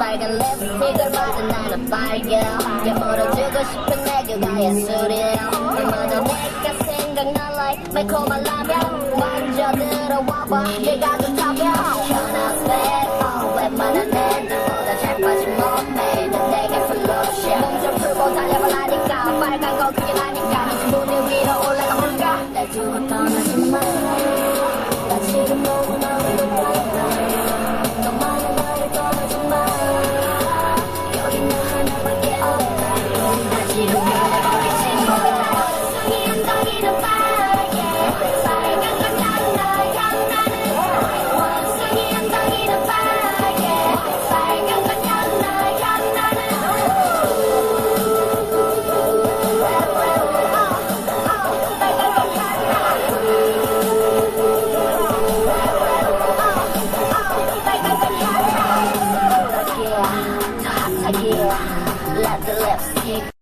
새빨간 립스틱을 바른 나는 빨개 깨물어주고 싶은 내 그가의 술이야 얼마나 내가 생각나 like 매콤한 라면 먼저 들어와봐 얘가 좋다며 현아 스펙 웬만한 애들보다 잘 빠진 내게 플러시 몸좀 풀고 달려봐라니까 빨간 거 그게 나니까 my my heel, let the lipstick